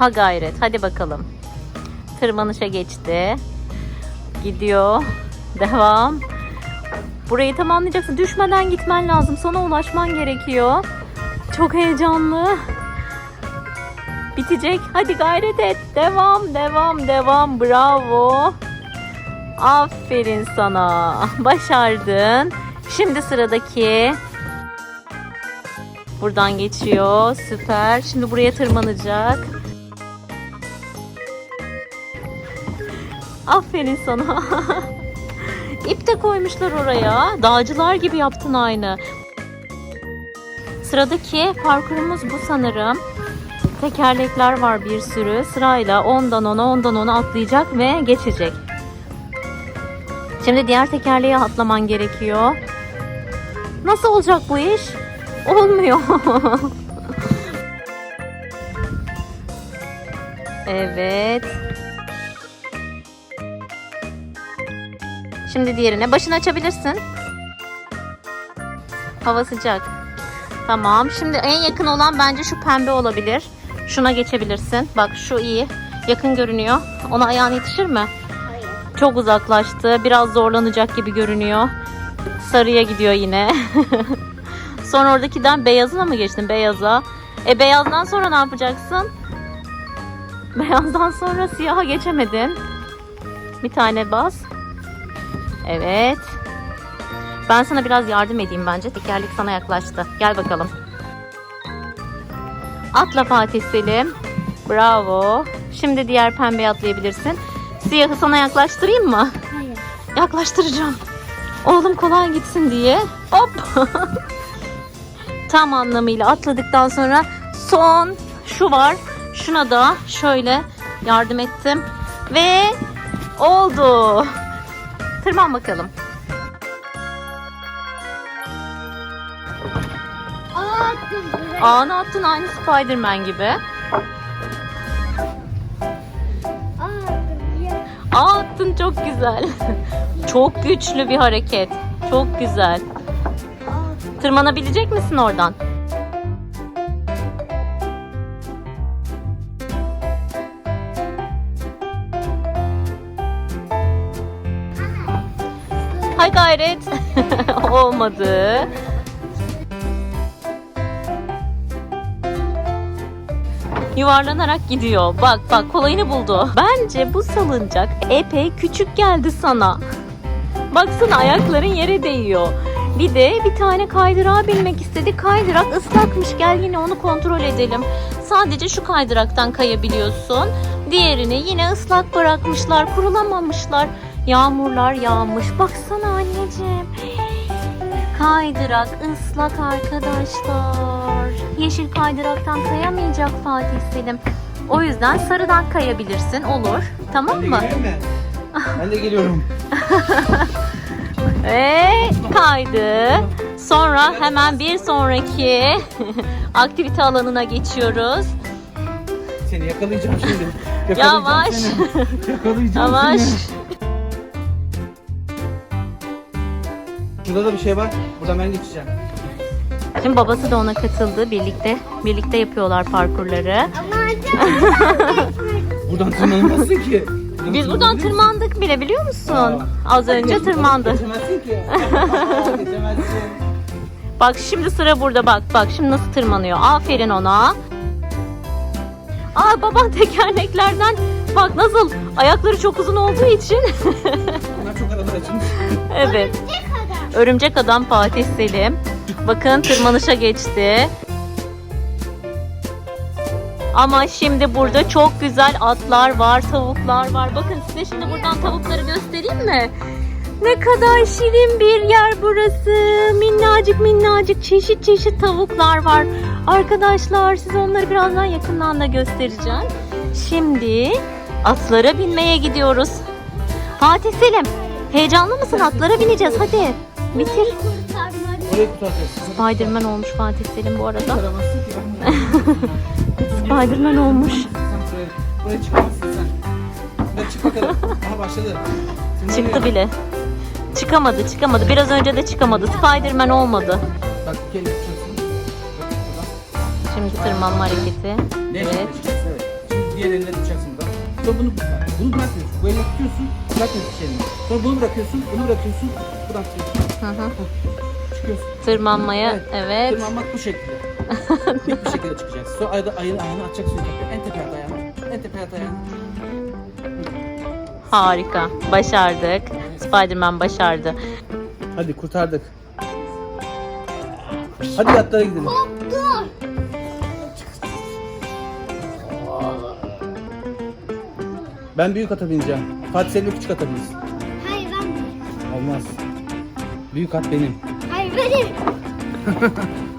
Ha gayret. Hadi bakalım. Tırmanışa geçti. Gidiyor. Devam. Burayı tamamlayacaksın. Düşmeden gitmen lazım. Sana ulaşman gerekiyor. Çok heyecanlı. Bitecek. Hadi gayret et. Devam, devam, devam. Bravo. Aferin sana. Başardın. Şimdi sıradaki. Buradan geçiyor. Süper. Şimdi buraya tırmanacak. Aferin sana. İp de koymuşlar oraya. Dağcılar gibi yaptın aynı. Sıradaki parkurumuz bu sanırım. Tekerlekler var bir sürü. Sırayla ondan ona ondan ona atlayacak ve geçecek. Şimdi diğer tekerleğe atlaman gerekiyor. Nasıl olacak bu iş? Olmuyor. evet. Şimdi diğerine başını açabilirsin. Hava sıcak. Tamam. Şimdi en yakın olan bence şu pembe olabilir. Şuna geçebilirsin. Bak şu iyi. Yakın görünüyor. Ona ayağın yetişir mi? Hayır. Çok uzaklaştı. Biraz zorlanacak gibi görünüyor. Sarıya gidiyor yine. sonra oradakiden beyazına mı geçtin? Beyaza. E beyazdan sonra ne yapacaksın? Beyazdan sonra siyaha geçemedin. Bir tane bas. Evet. Ben sana biraz yardım edeyim bence. Tekerlek sana yaklaştı. Gel bakalım. Atla Fatih Selim. Bravo. Şimdi diğer pembeye atlayabilirsin. Siyahı sana yaklaştırayım mı? Hayır. Yaklaştıracağım. Oğlum kolay gitsin diye. Hop. Tam anlamıyla atladıktan sonra son şu var. Şuna da şöyle yardım ettim. Ve oldu. Tırman bakalım. Ağını attın aynı Spiderman gibi. Aa attın çok güzel. çok güçlü bir hareket. Çok güzel. Tırmanabilecek misin oradan? Hay gayret. Olmadı. Yuvarlanarak gidiyor. Bak bak kolayını buldu. Bence bu salıncak epey küçük geldi sana. Baksana ayakların yere değiyor. Bir de bir tane kaydırağa binmek istedi. Kaydırak ıslakmış. Gel yine onu kontrol edelim. Sadece şu kaydıraktan kayabiliyorsun. Diğerini yine ıslak bırakmışlar. Kurulamamışlar. Yağmurlar yağmış. Baksana anneciğim. Kaydırak ıslak arkadaşlar. Yeşil kaydıraktan kayamayacak Fatih Selim. O yüzden sarıdan kayabilirsin. Olur. Tamam Ben de mı? Ben de geliyorum. Ve kaydı. Sonra hemen bir sonraki aktivite alanına geçiyoruz. Seni yakalayacağım şimdi. Yavaş. Seni. Yakalayacağım Yavaş. seni. Şurada da bir şey var. Buradan ben geçeceğim. Şimdi babası da ona katıldı. Birlikte birlikte yapıyorlar parkurları. Buradan tırmanamazsın ki. Biz buradan tırmandık bile biliyor musun? Aa. Az önce tırmandık. Geçemezsin ki. Aa, Geçemezsin. Bak şimdi sıra burada bak. Bak şimdi nasıl tırmanıyor. Aferin ona. Aa baban tekerleklerden bak nasıl ayakları çok uzun olduğu için. Bunlar çok aralar açılmış. evet. Örümcek Adam Fatih Selim. Bakın tırmanışa geçti. Ama şimdi burada çok güzel atlar var, tavuklar var. Bakın size şimdi buradan tavukları göstereyim mi? Ne kadar şirin bir yer burası. Minnacık minnacık çeşit çeşit tavuklar var. Arkadaşlar size onları birazdan yakından da göstereceğim. Şimdi atlara binmeye gidiyoruz. Fatih Selim, heyecanlı mısın? Atlara bineceğiz hadi. Bitir. Spiderman olmuş Fatih Selim bu arada. Spiderman olmuş. Buraya, çıkamazsın sen. Hadi çık bakalım. Başladı. Çıktı bile. Çıkamadı, çıkamadı. Biraz önce de çıkamadı. Spiderman olmadı. Şimdi tırmanma hareketi. Evet. Evet. Şimdi Sonra bunu bunu bırakmıyorsun. Bu elini tutuyorsun. Bırakmıyorsun şeyini. Sonra bunu bırakıyorsun. Bunu bırakıyorsun. Bırakıyorsun. Hı hı. Çıkıyorsun. Tırmanmaya evet. Tırmanmak bu şekilde. Dik bir şekilde çıkacaksın. Sonra ayda ayını ayağını atacaksın. yukarı. En tepeye at ayağını. En tepeye at ayağını. Harika. Başardık. Spiderman başardı. Hadi kurtardık. Hadi yatlara gidelim. Ben büyük ata bineceğim. Fatih Selim küçük ata binsin. Hayır ben de. Olmaz. Büyük at benim. Hayır benim.